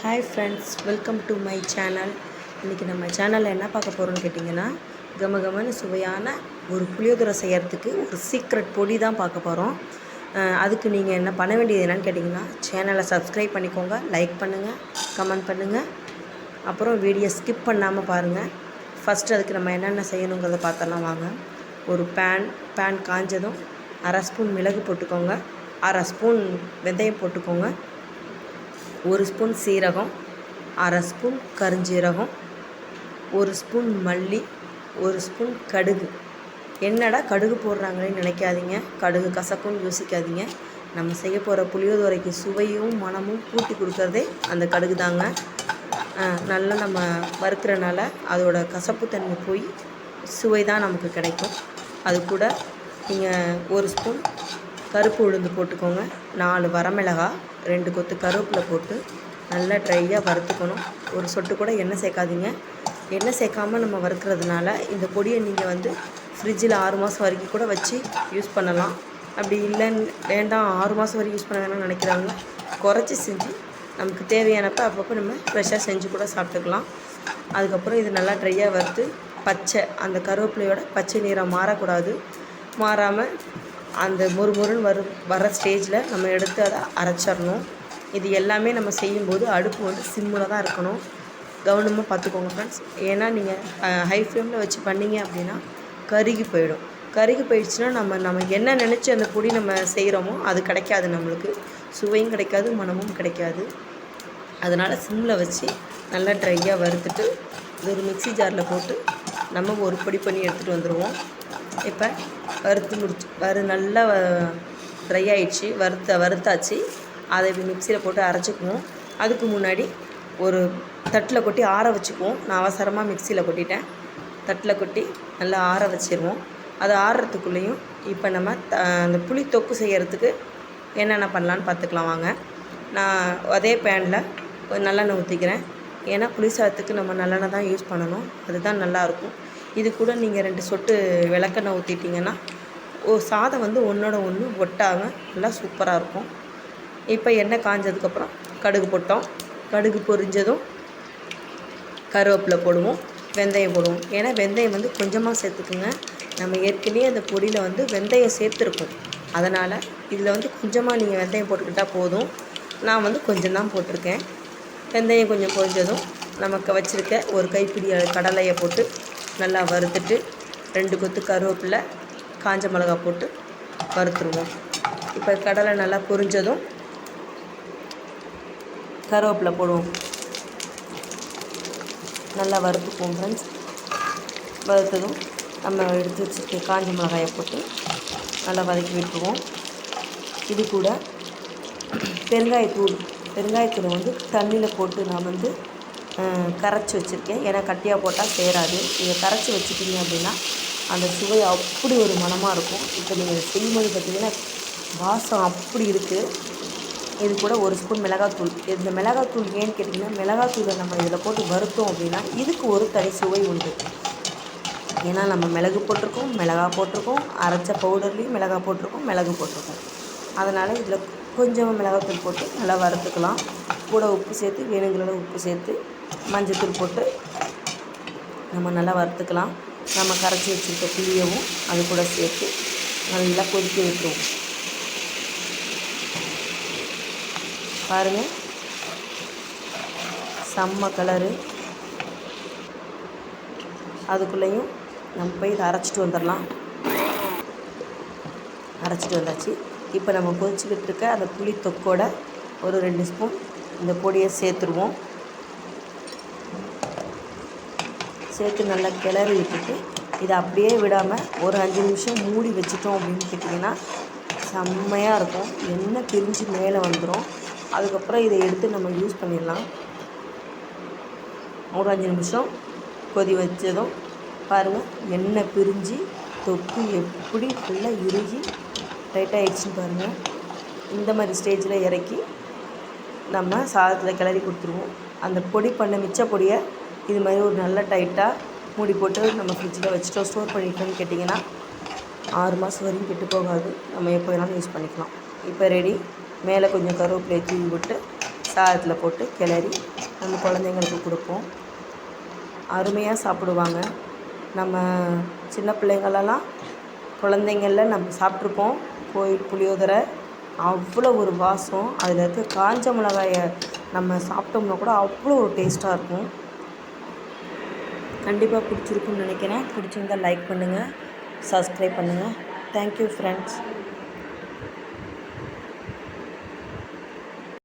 Hi friends welcome to my channel இன்றைக்கி நம்ம சேனலில் என்ன பார்க்க போகிறோன்னு கேட்டிங்கன்னா கம சுவையான ஒரு புளியோதரை செய்கிறதுக்கு ஒரு சீக்ரெட் பொடி தான் பார்க்க போகிறோம் அதுக்கு நீங்கள் என்ன பண்ண வேண்டியது என்னன்னு கேட்டிங்கன்னா சேனலை சப்ஸ்கிரைப் பண்ணிக்கோங்க லைக் பண்ணுங்கள் கமெண்ட் பண்ணுங்கள் அப்புறம் வீடியோ ஸ்கிப் பண்ணாமல் பாருங்கள் ஃபஸ்ட்டு அதுக்கு நம்ம என்னென்ன செய்யணுங்கிறத பார்த்தலாம் வாங்க. ஒரு பேன் பேன் காஞ்சதும் அரை ஸ்பூன் மிளகு போட்டுக்கோங்க. அரை ஸ்பூன் வெந்தயம் போட்டுக்கோங்க. ஒரு ஸ்பூன் சீரகம் அரை ஸ்பூன் கருஞ்சீரகம் ஒரு ஸ்பூன் மல்லி ஒரு ஸ்பூன் கடுகு. என்னடா கடுகு போடுறாங்களேன்னு நினைக்காதீங்க. கடுகு கசக்கும்னு யோசிக்காதீங்க. நம்ம செய்ய போகிற புளியோதரைக்கு சுவையும் மனமும் கூட்டி கொடுக்குறதே அந்த கடுகு தாங்க. நல்லா நம்ம வறுக்கிறனால அதோட கசப்புத்தன்மை போய் சுவை தான் நமக்கு கிடைக்கும். அது கூட நீங்கள் ஒரு ஸ்பூன் கருப்பு உளுந்து போட்டுக்கோங்க. நாலு வரமிளகாய் ரெண்டு கொத்து கருவேப்பிலை போட்டு நல்லா ட்ரையாக வறுத்துக்கணும். ஒரு சொட்டு கூட எண்ணெய் சேர்க்காதீங்க. எண்ணெய் சேர்க்காம நம்ம வறுக்கிறதுனால இந்த பொடியை நீங்கள் வந்து ஃப்ரிட்ஜில் ஆறு மாதம் வரைக்கும் கூட வச்சு யூஸ் பண்ணலாம். அப்படி இல்லைன்னு வேண்டாம் ஆறு மாதம் வரைக்கும் யூஸ் பண்ண வேணாம்னு நினைக்கிறாங்க குறைச்சி செஞ்சு நமக்கு தேவையானப்போ அப்பப்போ நம்ம ஃப்ரெஷ்ஷாக செஞ்சு கூட சாப்பிட்டுக்கலாம். அதுக்கப்புறம் இது நல்லா ட்ரையாக வறுத்து பச்சை அந்த கருவேப்பிலையோட பச்சை நிறம் மாறக்கூடாது. மாறாமல் அந்த முறுமுறுன்னு வரும் வர ஸ்டேஜில் நம்ம எடுத்து அதை அரைச்சிடணும். இது எல்லாமே நம்ம செய்யும்போது அடுப்பு வந்து சிம்மில் தான் இருக்கணும். கவனமாக பார்த்துக்கோங்க ஃப்ரெண்ட்ஸ் ஏன்னா நீங்கள் ஹை ஃப்ளேமில் வச்சு பண்ணீங்க அப்படின்னா கருகி போயிடும். கருகி போயிடுச்சுன்னா நம்ம நம்ம என்ன நினச்சி அந்த பொடி நம்ம செய்கிறோமோ அது கிடைக்காது நம்மளுக்கு. சுவையும் கிடைக்காது மனமும் கிடைக்காது. அதனால் சிம்மில் வச்சு நல்லா ட்ரையாக வறுத்துட்டு இது ஒரு மிக்ஸி ஜாரில் போட்டு நம்ம ஒரு பொடி பண்ணி எடுத்துகிட்டு வந்துடுவோம் இப்போ வறுத்து முடிச்சு வறு நல்லா ட்ரை ஆகிடுச்சு வறுத்த வறுத்தாச்சு. அதை இப்படி மிக்சியில் போட்டு அரைச்சிக்குவோம். அதுக்கு முன்னாடி ஒரு தட்டில் கொட்டி ஆற வச்சுக்குவோம். நான் அவசரமாக மிக்சியில் கொட்டிட்டேன். தட்டில் கொட்டி நல்லா ஆற வச்சிருவோம். அது ஆறுறதுக்குள்ளேயும் இப்போ நம்ம த அந்த புளி தொக்கு செய்யறதுக்கு என்னென்ன பண்ணலான்னு பார்த்துக்கலாம் வாங்க. நான் அதே பேனில் ஒரு நல்லெண்ணெய் ஊற்றிக்கிறேன் ஏன்னா புளி சாதத்துக்கு நம்ம நல்லெண்ணெய் தான் யூஸ் பண்ணணும். அதுதான் நல்லாயிருக்கும் இது கூட நீங்கள் ரெண்டு சொட்டு விளக்கெண்ணெய் ஊற்றிட்டிங்கன்னா ஓ சாதம் வந்து ஒன்றோட ஒன்று ஒட்டாமல் நல்லா சூப்பராக இருக்கும். இப்போ எண்ணெய் காஞ்சதுக்கப்புறம் கடுகு போட்டோம். கடுகு பொரிஞ்சதும் கருவேப்பிலை போடுவோம் வெந்தயம் போடுவோம். ஏன்னா வெந்தயம் வந்து கொஞ்சமாக சேர்த்துக்குங்க. நம்ம ஏற்கனவே அந்த பொடியில் வந்து வெந்தயம் சேர்த்துருக்கோம். அதனால் இதில் வந்து கொஞ்சமாக நீங்கள் வெந்தயம் போட்டுக்கிட்டால் போதும். நான் வந்து கொஞ்சம் தான் போட்டிருக்கேன். வெந்தயம் கொஞ்சம் பொரிஞ்சதும் நமக்கு வச்சுருக்க ஒரு கைப்பிடி கடலையை போட்டு நல்லா வறுத்துட்டு ரெண்டு கொத்து கருவேப்பிலை காஞ்ச மிளகா போட்டு வறுத்துருவோம். இப்போ கடலை நல்லா பொரிஞ்சதும் கருவேப்பிலை போடுவோம். நல்லா வறுத்துக்குவோம் ஃப்ரெண்ட்ஸ் வறுத்ததும் நம்ம எடுத்து வச்சுருக்க காஞ்ச மிளகாயை போட்டு நல்லா வதக்கி விட்டுருவோம். இது கூட பெருங்காயத்தூள். பெருங்காயத்தூளை வந்து தண்ணியில் போட்டு நான் வந்து கரைச்சி வச்சுருக்கேன். ஏன்னா கட்டியாக போட்டால் சேராது. நீங்கள் கரைச்சி வச்சுக்கிங்க அப்படின்னா அந்த சுவை அப்படி ஒரு மணமாக இருக்கும். இப்போ நீங்கள் செய்யும்போது பார்த்தீங்கன்னா வாசம் அப்படி இருக்குது இது கூட ஒரு ஸ்பூன் மிளகாத்தூள். இந்த மிளகாத்தூள் ஏன்னு கேட்டிங்கன்னா மிளகாத்தூளை நம்ம இதில் போட்டு வறுத்தோம் அப்படின்னா இதுக்கு ஒரு தனி சுவை உண்டு. ஏன்னா நம்ம மிளகு போட்டிருக்கோம் மிளகா போட்டிருக்கோம் அரைச்ச பவுடர்லேயும் மிளகா போட்டிருக்கோம் மிளகு போட்டிருக்கோம். அதனால் இதில் கொஞ்சமாக மிளகாத்தூள் போட்டு நல்லா வறுத்துக்கலாம். கூட உப்பு சேர்த்து வேணுங்கிற உப்பு சேர்த்து மஞ்சத்தூள் போட்டு நம்ம நல்லா வறுத்துக்கலாம். நம்ம கரைச்சி வச்சுருக்க புளியவும் அது கூட சேர்த்து நல்லா கொதிக்க விட்டுருவோம். பாருங்கள் செம்ம கலரு. அதுக்குள்ளேயும் நம்ம போய் இதை அரைச்சிட்டு வந்துடலாம். அரைச்சிட்டு வந்தாச்சு. இப்போ நம்ம கொதிச்சுக்கிட்டு இருக்க அந்த புளி தொக்கோட ஒரு ரெண்டு ஸ்பூன் இந்த பொடியை சேர்த்துருவோம். சேர்த்து நல்லா கிளறி விட்டுட்டு இதை அப்படியே விடாமல் ஒரு அஞ்சு நிமிஷம் மூடி வச்சிட்டோம் அப்படின்னு கேட்டிங்கன்னா செம்மையாக இருக்கும். எண்ணெய் பிரிஞ்சு மேலே வந்துடும் அதுக்கப்புறம் இதை எடுத்து நம்ம யூஸ் பண்ணிடலாம். ஒரு அஞ்சு நிமிஷம் கொதி வச்சதும் பாருங்கள் எண்ணெய் பிரிஞ்சு தொக்கு எப்படி ஃபுல்லாக இறுகி டைட்டாக ஆயிடுச்சுன்னு பாருங்கள் இந்த மாதிரி ஸ்டேஜில் இறக்கி நம்ம சாதத்தில் கிளறி கொடுத்துருவோம். அந்த பொடி பண்ண மிச்ச பொடியை இது மாதிரி ஒரு நல்ல டைட்டாக மூடி போட்டு நம்ம ஃப்ரிட்ஜில் வச்சுட்டோம் ஸ்டோர் பண்ணிட்டோம்னு கேட்டிங்கன்னா ஆறு மாதம் வரையும் கெட்டு போகாது. நம்ம எப்போ வேணாலும் யூஸ் பண்ணிக்கலாம். இப்போ ரெடி மேலே கொஞ்சம் கருவேப்பிலையை தூவி விட்டு சாதத்தில் போட்டு கிளறி நம்ம குழந்தைங்களுக்கு கொடுப்போம். அருமையாக சாப்பிடுவாங்க. நம்ம சின்ன பிள்ளைங்களெல்லாம் குழந்தைங்களில் நம்ம சாப்பிட்ருப்போம் கோயில் புளியோதரை அவ்வளோ ஒரு வாசம். அதில் இருக்க காஞ்ச மிளகாயை நம்ம சாப்பிட்டோம்னா கூட அவ்வளோ ஒரு டேஸ்ட்டாக இருக்கும். கண்டிப்பாக பிடிச்சிருக்குன்னு நினைக்கிறேன். பிடிச்சிருந்தா லைக் பண்ணுங்கள் சப்ஸ்கிரைப் பண்ணுங்கள் தேங்க்யூ ஃப்ரெண்ட்ஸ்